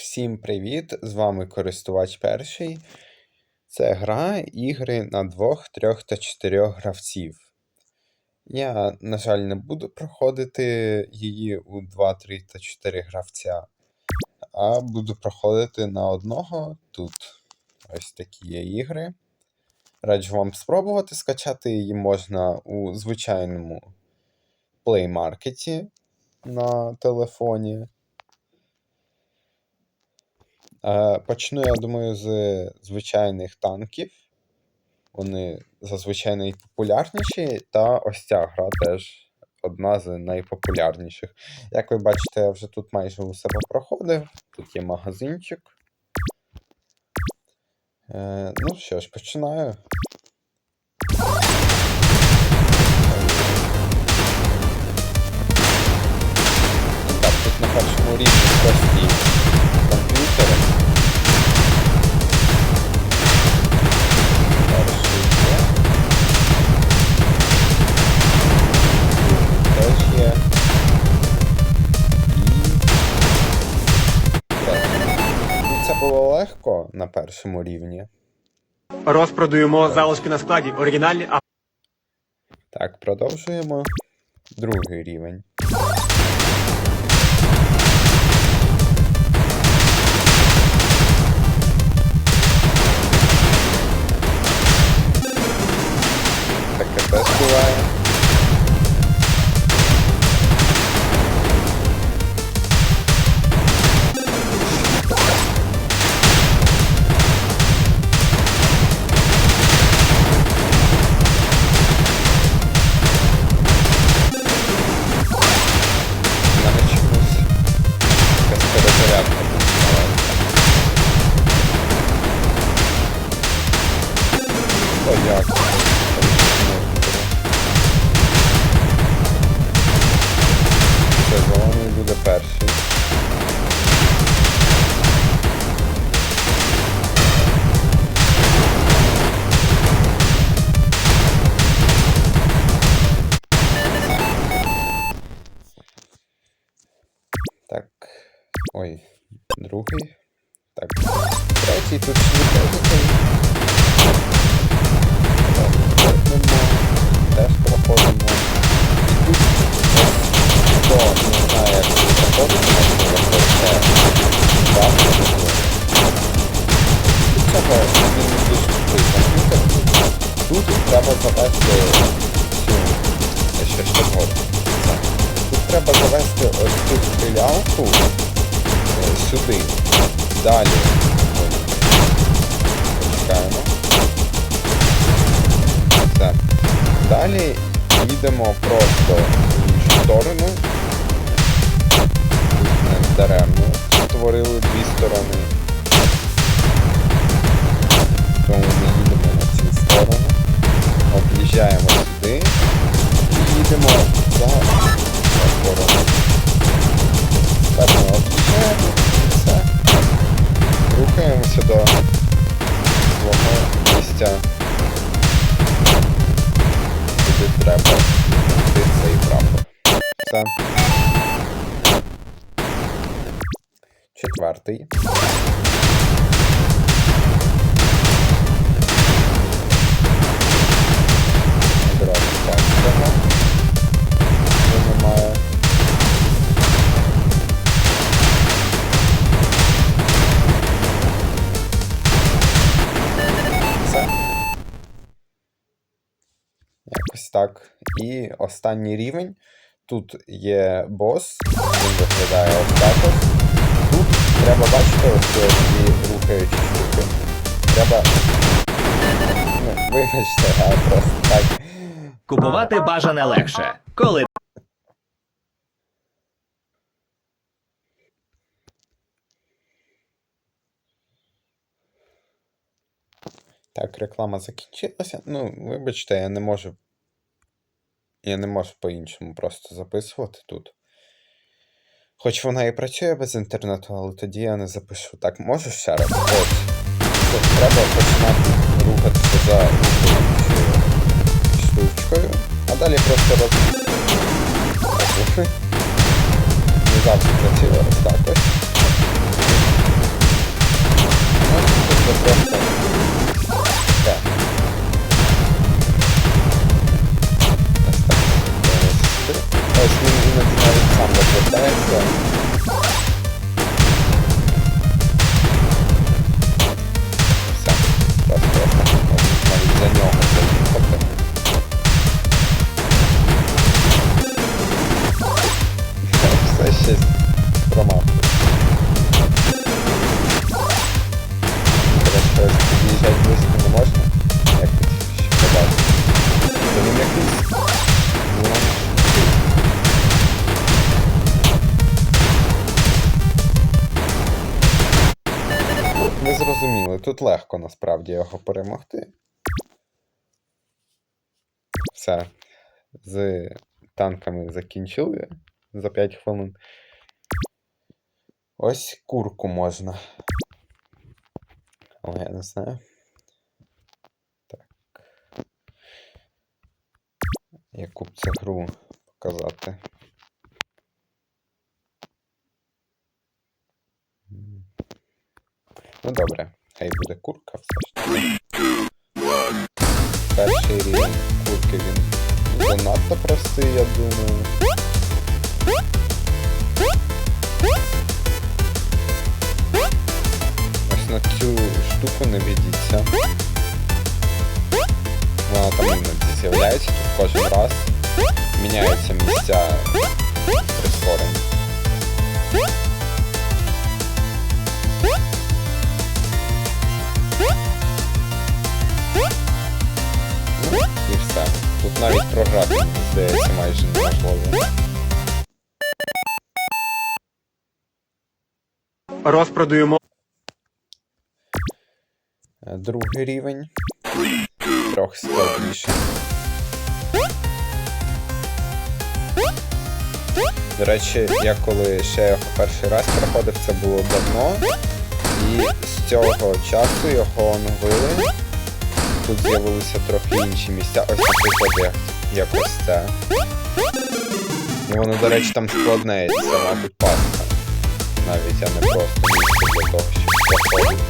Всім привіт! З вами користувач перший. Це гра ігри на двох, трьох та чотирьох гравців. Я, на жаль, не буду проходити її у 2, 3 та 4 гравця, а буду проходити на одного. Тут ось такі є ігри. Раджу вам спробувати скачати її можна у звичайному Market на телефоні. Е, Почну, я думаю, з звичайних танків. Вони зазвичай найпопулярніші, та ось ця гра теж одна з найпопулярніших. Як ви бачите, я вже тут майже усе проходив. Тут є магазинчик. Е, ну що ж, починаю. Так, тут на першому рівні прості І. Ну, Це було легко на першому рівні. Розпродаємо залишки на складі. Оригінальні а Так, продовжуємо. Другий рівень. Таке теж буває. Треба він дуже швидкий комп'ютер. Тут треба завести цю ще ще згодом. Тут треба завести ось цю стрілялку е, сюди. Далі. Почекаємо. Так. Далі їдемо просто в іншу сторону. Тут не даремно створили дві сторони. Тому ми їдемо на цю сторону. Об'їжджаємо сюди. І їдемо за сторону. Так ми об'їжджаємо і все. Рухаємося до свого місця. Куди треба йти цей прапор. Все. Четвертий. Якось так. І останній рівень. Тут є бос, він виглядає ось так. Тут треба бачити ось ці рухаючі штуки. Треба. Ну, вибачте, я просто так. Купувати бажане легше, коли Так, реклама закінчилася. Ну, вибачте, я не можу. Я не можу по-іншому просто записувати тут. Хоч вона і працює без інтернету, але тоді я не запишу. Так, можу ще раз? От. Тут треба починати рухатися за ручкою, а далее просто роз... розруши. Внезапно завжди працює ось так ось. Ну, просто так. Ось так. Ось він іноді навіть сам розвертається. Все. Просто навіть за нього заїхати. Легко насправді його перемогти. Все. З танками закінчили за 5 хвилин. Ось курку можна. Але я не знаю. Так. Яку б це гру показати. Ну добре, хай буде курка все ж таки. Перший рівень курки він занадто простий, я думаю. Ось на цю штуку не ведіться. Вона там іноді з'являється тут кожен раз. Міняються місця прискорень. Мені здається, майже неможливо. Розпродуємо Е, Другий рівень. Трохи складніше. До речі, я коли ще його перший раз проходив, це було давно. І з цього часу його оновили. Тут з'явилися трохи інші місця. Ось, наприклад, як, як ось це. І воно, до речі, там складне, мабуть, пастка. Навіть, а не просто місце для того, щоб проходити.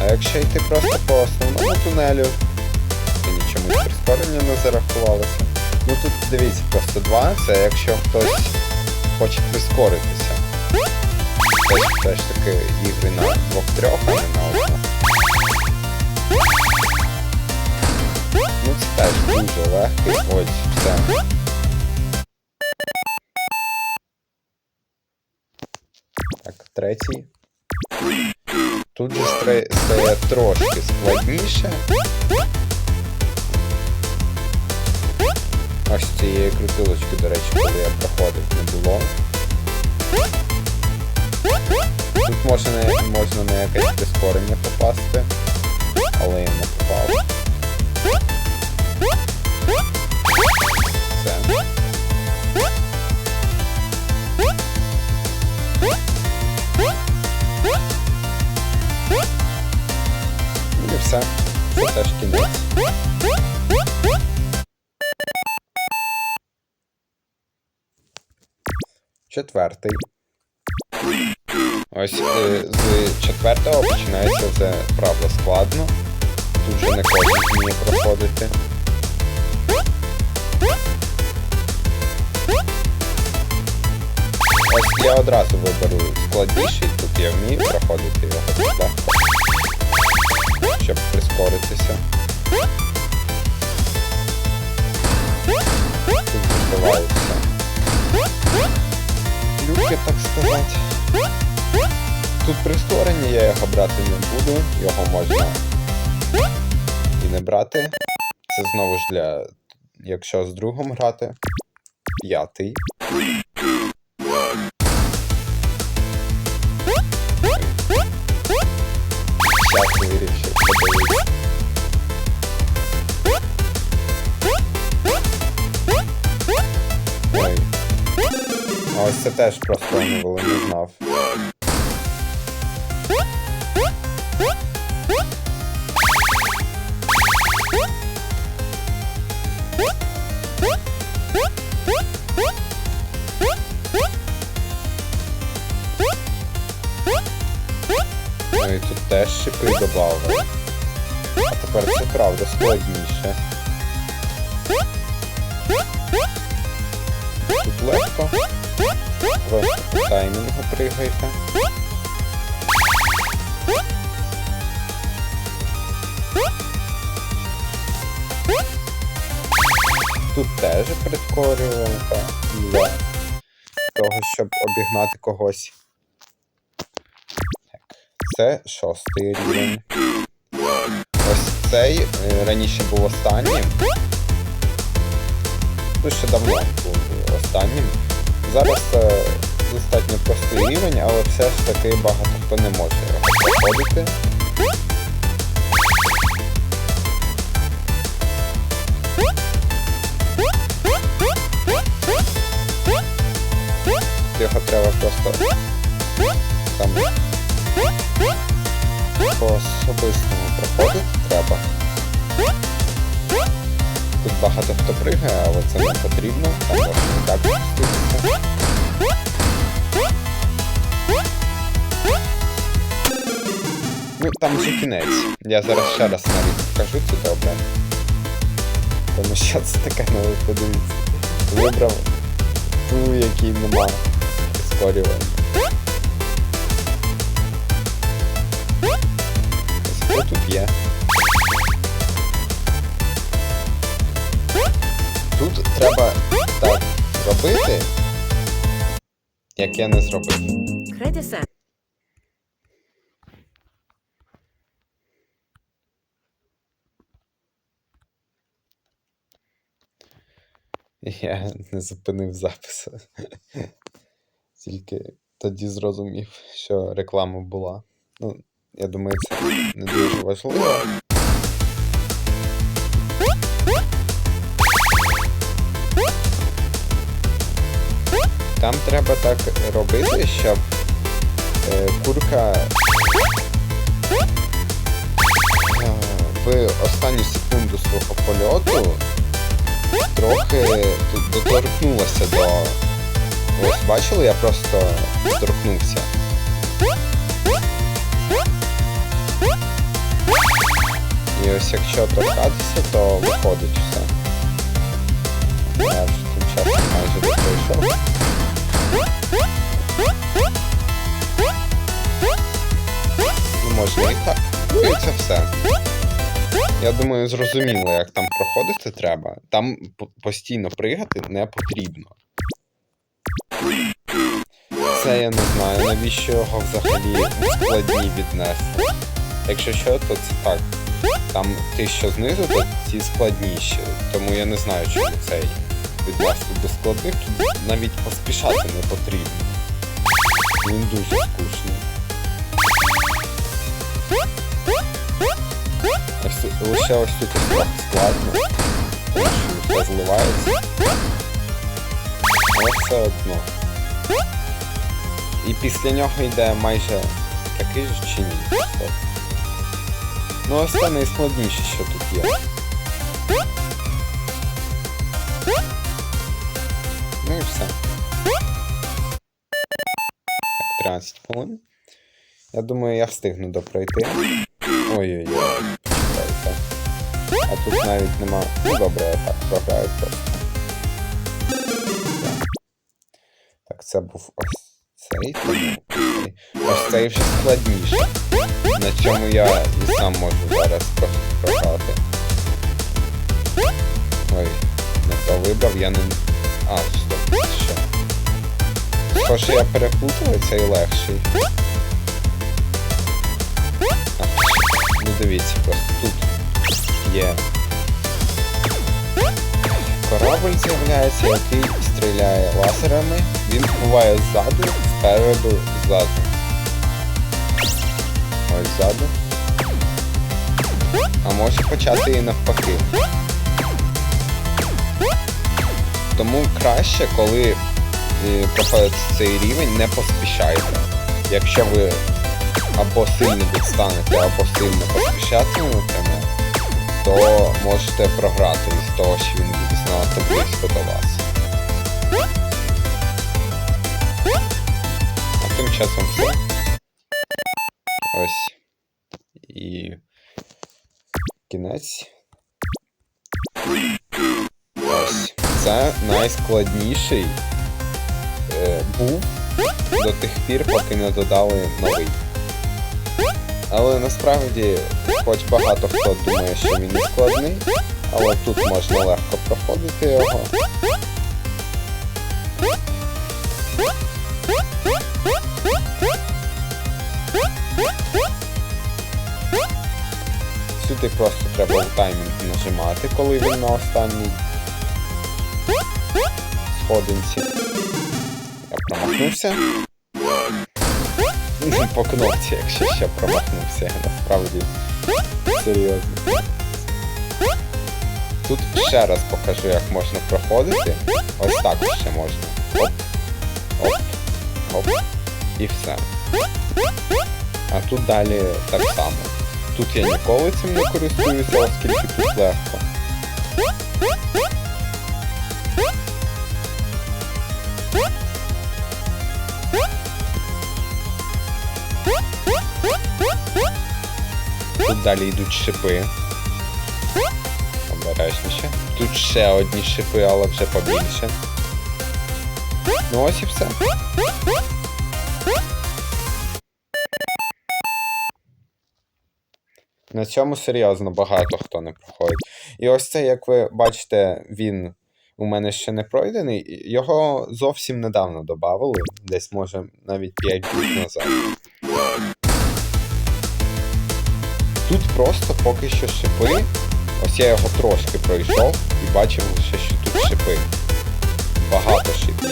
А якщо йти просто по основному тунелю, то нічому прискорення не зарахувалося. Ну тут дивіться, просто два, це якщо хтось хоче прискоритися. Це ж таки ігри на двох-трьох, а не на одну. Ну це теж дуже легкий, ось все. Так, третій. Тут же стає трошки складніше. Ось цієї крутилочки, до речі, коли я проходив, не було. Тут можна, можна на якесь прискорення попасти, але я не попав. Все. І все. Це теж кінець. Четвертий. Ось е, з четвертого починається вже правда складно. Тут вже не кожен вміє проходити. Ось я одразу виберу складніший, тут я вмію проходити його легко. Щоб прискоритися. Тут закриваються. Люки, так сказати. Тут прискорення, я його брати не буду, його можна і не брати. Це знову ж для, якщо з другом грати. П'ятий. Щас вирішив подивитися. Ой. Ось це теж просто оновили, не знав. Ну і тут теж шипи додали. А тепер це правда складніше. Тут легко. Просто таймінгу пригайте. Тут теж прискорювалка для того, щоб обігнати когось. Це шостий рівень. Ось цей е, раніше був останнім. дуже давно був останнім. Зараз це достатньо простий рівень, але все ж таки багато хто не може його проходити. Його треба просто там по особистому проходити треба. Тут багато хто пригає, але це не потрібно, там можна так спуститися. Ну, там вже кінець. Я зараз ще раз навіть покажу це добре. Тому що це таке, ви подивіться. Вибрав ту, якій нема прискорювання. Хто тут є. Тут треба так робити, як я не зробив. Кредиса. Я не зупинив запис. Тільки тоді зрозумів, що реклама була. Ну, я думаю, це не дуже важливо. Там треба так робити, щоб е, курка е, в останню секунду свого польоту трохи доторкнулася до. Ось бачили, я просто доторкнувся. І ось якщо торкатися, то виходить все. Я вже тим часом майже до прийшов. Ну, можна і так. І це все. Я думаю, зрозуміло, як там проходити треба. Там постійно пригати не потрібно. Це я не знаю, навіщо його взагалі у складні віднесли. Якщо що, то це так. Там ті, що знизу, то ці складніші. Тому я не знаю, чому цей віднесли до складних. Тут навіть поспішати не потрібно. Він дуже скучний. Ось, лише ось тут складно. Все зливається. Але все одно. І після нього йде майже такий же чи ні. Ну ось це найскладніше, що тут є. Ну і все. Так, 13 хвилин. Я думаю, я встигну допройти. Ой-ой-ой. А тут навіть нема. Ну добре, я так програю просто. Так, це був ось цей, ось цей. Вже складніше. На чому я і сам можу зараз просто. Ой, не то вибрав, я не. А, стоп, що? Схоже, я переплутав цей легший. А, ну дивіться, просто тут є корабль з'являється, який стріляє лазерами. Він буває ззаду, спереду, ззаду. Ось ззаду. А може почати і навпаки. Тому краще, коли е, проходите цей рівень, не поспішайте. Якщо ви або сильно відстанете, або сильно поспішатимете, то можете програти із того, що він буде близько до вас. Часом все. Ось. І кінець. Ось. Це найскладніший е, був до тих пір, поки не додали новий. Але насправді, хоч багато хто думає, що він не складний, але тут можна легко проходити його. Сюди просто треба в таймінг нажимати, коли він на останній. сходинці. Я промахнувся. Ну, По кнопці, якщо ще промахнувся, насправді серйозно. Тут ще раз покажу, як можна проходити. Ось так ще можна. Оп, оп, оп. І все. А тут далі так само. Тут я ніколи цим не користуюся, оскільки тут легко. Тут далі йдуть шипи. Обережніше. Тут ще одні шипи, але вже побільше. Ну ось і все. На цьому серйозно багато хто не проходить. І ось це, як ви бачите, він у мене ще не пройдений. Його зовсім недавно додавали, десь може навіть 5 днів назад. Тут просто поки що шипи. Ось я його трошки пройшов і бачив лише, що тут шипи. Багато шипів.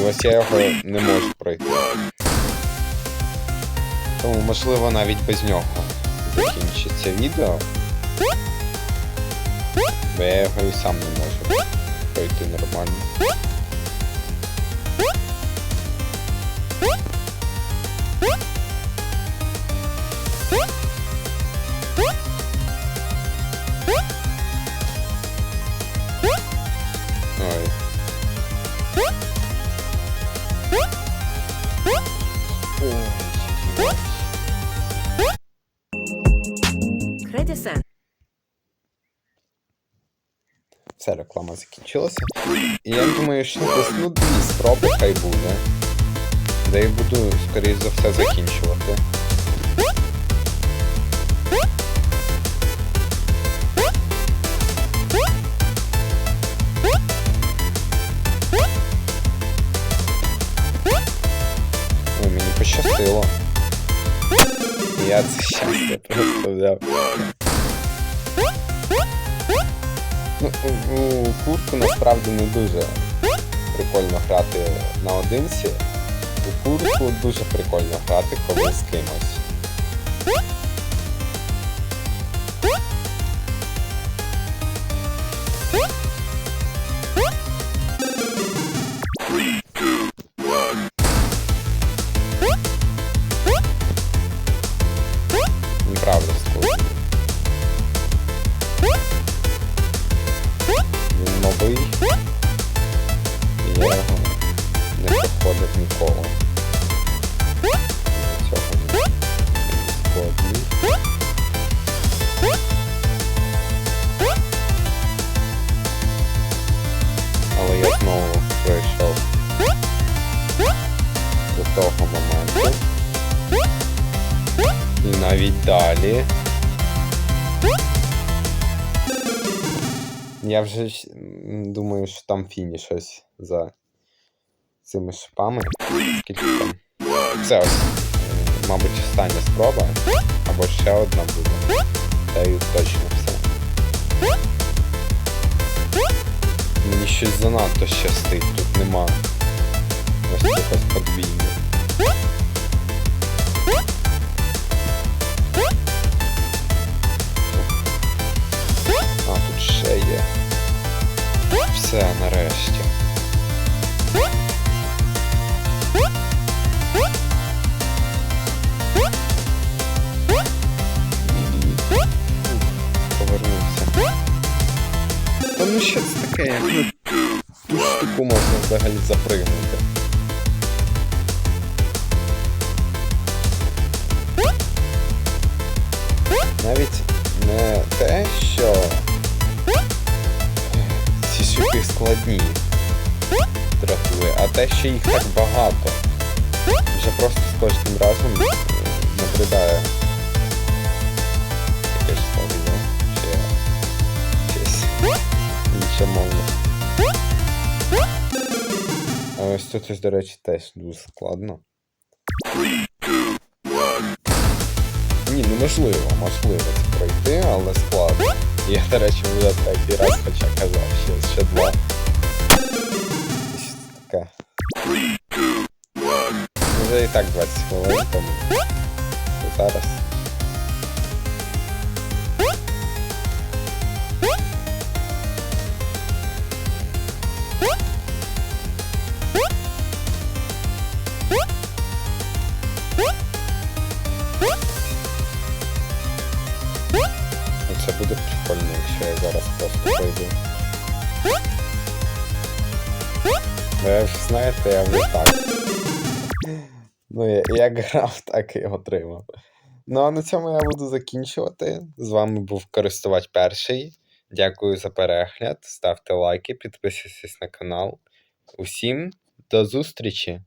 І ось я його не можу пройти. Тому, можливо, навіть без нього закінчиться відео. Бо я його і сам не можу пройти нормально. Все, реклама закінчилася. Я думаю, що ну дві спроби хай буде. Де я буду, скоріш за все, закінчувати. Ой, мені пощастило. Я це щастя просто взяв. Ну, у, у курку насправді не дуже прикольно грати наодинці. У курку дуже прикольно грати, коли з кимось. Я вже думаю, що там фініш ось за цими шипами. Це ось, мабуть, остання спроба. Або ще одна буде. Та й точно все. Мені щось занадто щастить, тут нема. Ось якось подвійне. Шипи складні дратує, а те, що їх так багато. Вже просто з кожним разом е, набридає. Яке ж слово, є? Ще щось інше мовне. А ось тут, ось, до речі, теж дуже складно. Ні, ну можливо, можливо це пройти, але складно. Я, короче, уже третій раз, хочу казав, ще, еще два. Така. Вже и так 20 хвилин. Зараз. Я- грав, так і отримав. Ну, а на цьому я буду закінчувати. З вами був користувач перший. Дякую за перегляд. Ставте лайки, підписуйтесь на канал. Усім до зустрічі!